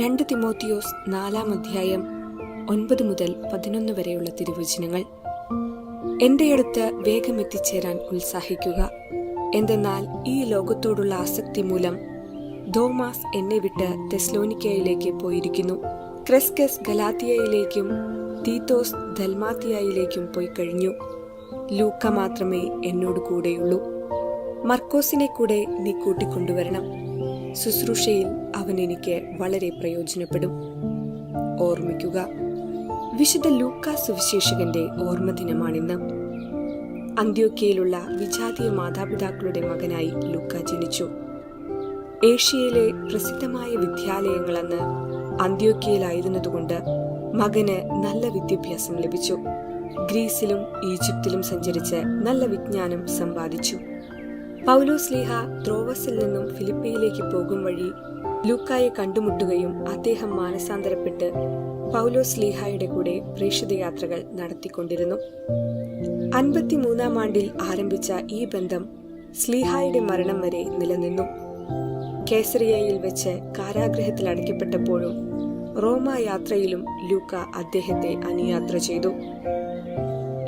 രണ്ട് തിമോത്തിയോസ് നാലാം അധ്യായം ഒൻപത് മുതൽ പതിനൊന്ന് വരെയുള്ള തിരുവചനങ്ങൾ. എന്റെ അടുത്ത് വേഗം എത്തിച്ചേരാൻ ഉത്സാഹിക്കുക. എന്തെന്നാൽ ഈ ലോകത്തോടുള്ള ആസക്തി മൂലം ദോമാസ് എന്നെ വിട്ട് തെസ്ലോനിക്കയിലേക്ക് പോയിരിക്കുന്നു. ക്രെസ്കസ് ഗലാത്തിയയിലേക്കും തീത്തോസ് ദൽമാത്തിയയിലേക്കും പോയി കഴിഞ്ഞു. ലൂക്ക മാത്രമേ എന്നോട് കൂടെയുള്ളൂ. മർക്കോസിനെ കൂടെ നീ കൂട്ടിക്കൊണ്ടുവരണം. ശുശ്രൂഷയിൽ അവൻ എനിക്ക് വളരെ പ്രയോജനപ്പെടും. ഓർമ്മിക്കുക വിശുദ്ധ ലൂക്കാ സുവിശേഷകന്റെ ഓർമ്മ ദിനമാണിന്ന്. അന്ത്യോക്കയിലുള്ള വിജാതീയ മാതാപിതാക്കളുടെ മകനായി ലൂക്ക ജനിച്ചു. ഏഷ്യയിലെ പ്രസിദ്ധമായ വിദ്യാലയങ്ങളെന്ന് അന്ത്യോക്കയിലായിരുന്നതുകൊണ്ട് മകന് നല്ല വിദ്യാഭ്യാസം ലഭിച്ചു. ഗ്രീസിലും ഈജിപ്തിലും സഞ്ചരിച്ച് നല്ല വിജ്ഞാനം സമ്പാദിച്ചു. പൗലോസ് ലീഹ ത്രോവസിൽ നിന്നും ഫിലിപ്പയിലേക്ക് പോകും വഴി ലൂക്കായെ കണ്ടുമുട്ടുകയും അദ്ദേഹം മാനസാന്തരപ്പെട്ട് പൗലോസ് ലീഹായുടെ കൂടെ പ്രേക്ഷിതയാത്രകൾ നടത്തിക്കൊണ്ടിരുന്നു. അൻപത്തിമൂന്നാം ആണ്ടിൽ ആരംഭിച്ച ഈ ബന്ധം സ്ലീഹായുടെ മരണം വരെ നിലനിന്നു. കേസറിയയിൽ വെച്ച് കാരാഗ്രഹത്തിൽ അടയ്ക്കപ്പെട്ടപ്പോഴും റോമ യാത്രയിലും ലൂക്ക അദ്ദേഹത്തെ അനുയാത്ര ചെയ്തു.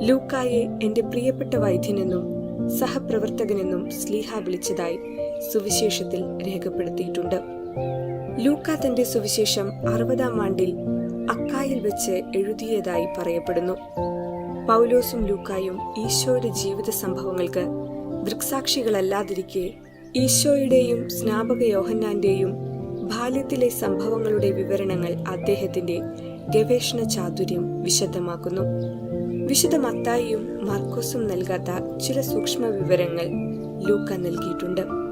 ലൂക്കായെ എന്റെ പ്രിയപ്പെട്ട വൈദ്യനെന്നും സഹപ്രവർത്തകനെന്നും സ്ലീഹ വിളിച്ചതായി സുവിശേഷത്തിൽ രേഖപ്പെടുത്തിയിട്ടുണ്ട്. ലൂക്ക തന്റെ സുവിശേഷം അറുപതാം ആണ്ടിൽ അക്കായിൽ വെച്ച് എഴുതിയതായി പറയപ്പെടുന്നു. പൗലോസും ലൂക്കായും ഈശോയുടെ ജീവിത സംഭവങ്ങൾക്ക് ദൃക്സാക്ഷികളല്ലാതിരിക്കെ ഈശോയുടെയും സ്നാപക യോഹന്നാന്റെയും ബാല്യത്തിലെ സംഭവങ്ങളുടെ വിവരണങ്ങൾ അദ്ദേഹത്തിന്റെ ഗവേഷണ ചാതുര്യം വിശദമാക്കുന്നു. വിശുദ്ധ മത്തായിയും മാർക്കോസും നൽകാത്ത ചില സൂക്ഷ്മ വിവരങ്ങൾ ലൂക്ക നൽകിയിട്ടുണ്ട്.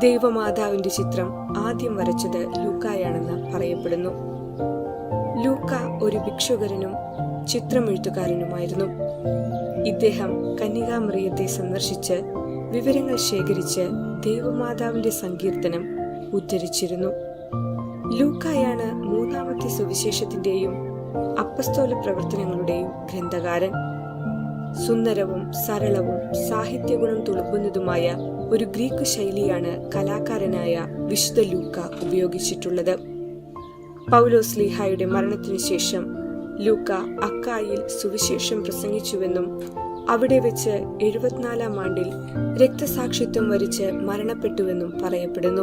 ദൈവമാതാവിന്റെ ചിത്രം ആദ്യം വരച്ചത് ലൂക്കായാണെന്ന് പറയപ്പെടുന്നു. ലൂക്ക ഒരു ഭിക്ഷുകരനും ചിത്രമെഴുത്തുകാരനുമായിരുന്നു. ഇദ്ദേഹം കന്യകാമറിയത്തെ സന്ദർശിച്ച് വിവരങ്ങൾ ശേഖരിച്ച് ദൈവമാതാവിന്റെ സങ്കീർത്തനം ഉദ്ധരിച്ചിരുന്നു. ലൂക്കായാണ് മൂന്നാമത്തെ സുവിശേഷത്തിന്റെയും അപ്പസ്തോല പ്രവർത്തനങ്ങളുടെയും ഗ്രന്ഥകാരൻ. സുന്ദരവും സരളവും സാഹിത്യഗുണം തുളുമ്പുന്നതുമായ ഒരു ഗ്രീക്ക് ശൈലിയാണ് കലാകാരനായ വിശുദ്ധ ലൂക്ക ഉപയോഗിച്ചിട്ടുള്ളത്. പൗലോസ് ലീഹായുടെ മരണത്തിനു ശേഷം ലൂക്ക അക്കായിൽ സുവിശേഷം പ്രസംഗിച്ചുവെന്നും അവിടെ വെച്ച് എഴുപത്തിനാലാം ആണ്ടിൽ രക്തസാക്ഷിത്വം വരിച്ച് മരണപ്പെട്ടുവെന്നും പറയപ്പെടുന്നു.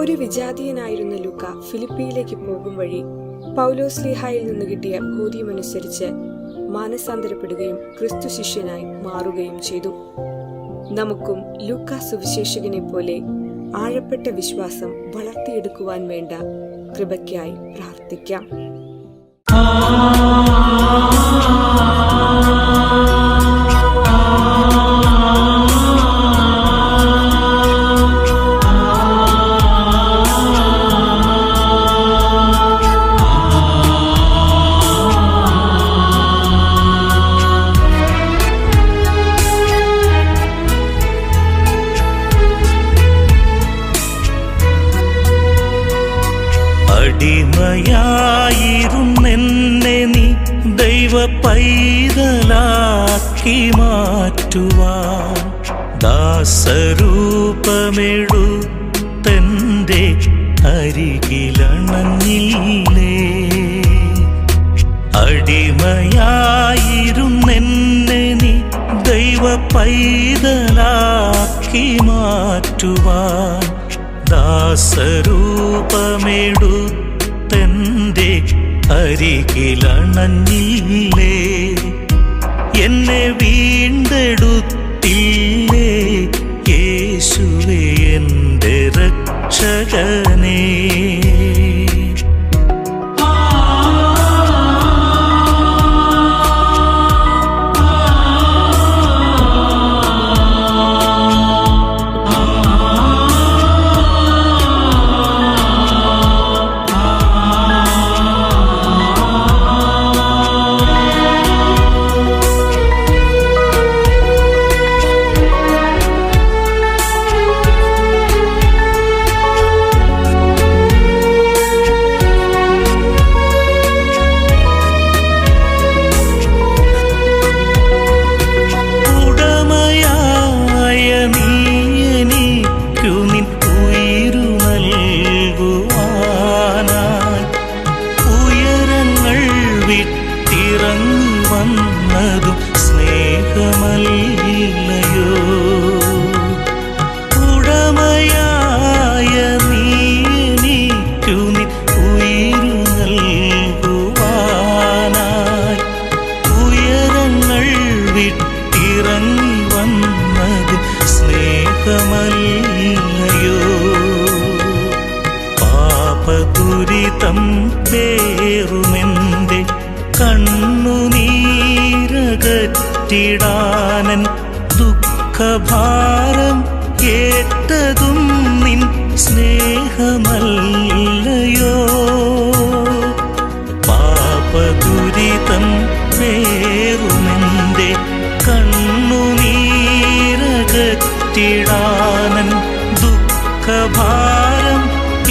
ഒരു വിജാതീയനായിരുന്ന ലൂക്ക ഫിലിപ്പിയിലേക്ക് പോകും വഴി പൗലോസ് ലിഹായിൽ നിന്ന് കിട്ടിയ ബോധ്യമനുസരിച്ച് മാനസാന്തരപ്പെടുകയും ക്രിസ്തു ശിഷ്യനായി മാറുകയും ചെയ്തു. നമുക്കും ലൂക്ക സുവിശേഷകനെ പോലെ ആഴപ്പെട്ട വിശ്വാസം വളർത്തിയെടുക്കുവാൻ വേണ്ട കൃപയ്ക്കായി പ്രാർത്ഥിക്കാം. പൈതലാക്കി മാറ്റുവാൻ ദാസരൂപമെടു തന്റെ അരികിലണഞ്ഞില്ലേ? അടിമയായിരുന്നെന്നെ നീ ദൈവ പൈതലാക്കി മാറ്റുവാൻ ദാസരൂപമെടുത്തെന്റെ അരികിലണഞ്ഞില്ലേ? എന്നെ വീണ്ടെടുത്തില്ലേ? യേശുവേ എന്റെ രക്ഷകനേ കണ്ണുനീരകറ്റിടാനൻ ദുഃഖഭാരം ഏറ്റതും നിൻ സ്നേഹമല്ലയോ? പാപദുരിതം വേറുമെന്റെ കണ്ണുനീരകറ്റിടാനൻ ദുഃഖഭാരം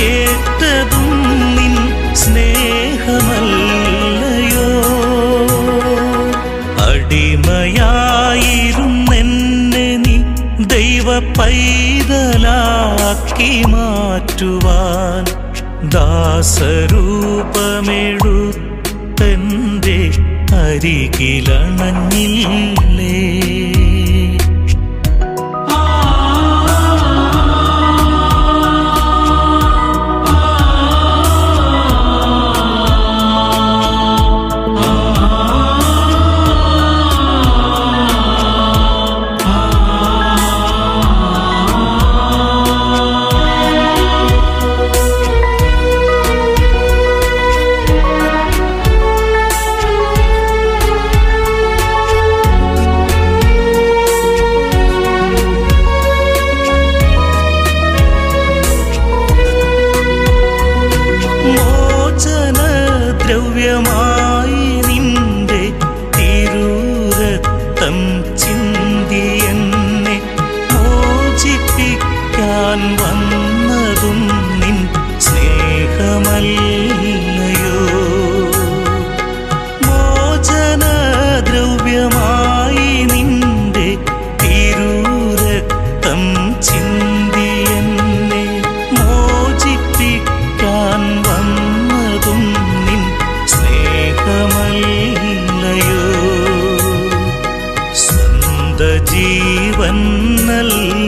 ഏറ്റതും നിൻ സ്നേഹമല്ലയോ പൈതലാക്കി മാറ്റുവാൻ ദാസരൂപമെഴുത്തന്റെ അരികിലണഞ്ഞില്ലേ?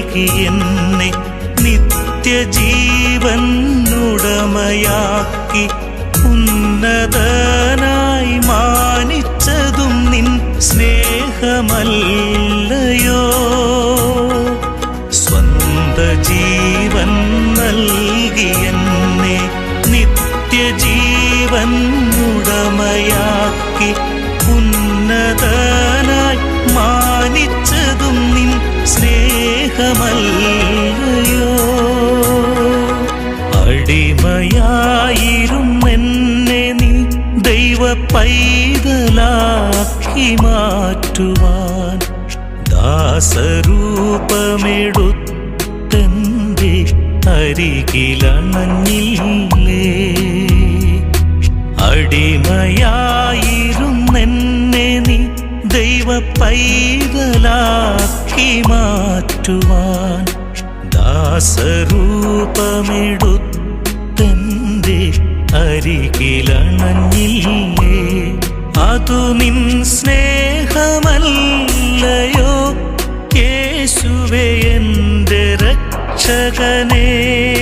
നൽകി എന്നെ നിത്യജീവൻ ഉടമയാക്കി ഉന്നതനായി മാനിച്ചതും നിൻ സ്നേഹമല്ലയോ. സ്വന്ത ജീവൻ നൽകി എന്നെ നിത്യജീവനുടമയാക്കി അടിമയായിരുന്നെന്നെ നീ ദൈവ പൈതലാക്കി മാറ്റുവാൻ ദാസരൂപമെടുത്തെന്റെ അരികിലണഞ്ഞില്ലേ? അടിമയായിരുന്നെന്നെ നീ ദൈവ പൈതലാക്കി മാറ്റുവാൻ ദാസരൂപമെടുത്തെന്റെ അരികിലണഞ്ഞില്ലേ? അതു നിൻ സ്നേഹമല്ലയോ? കേശുവേ എന്റെ രക്ഷകനേ.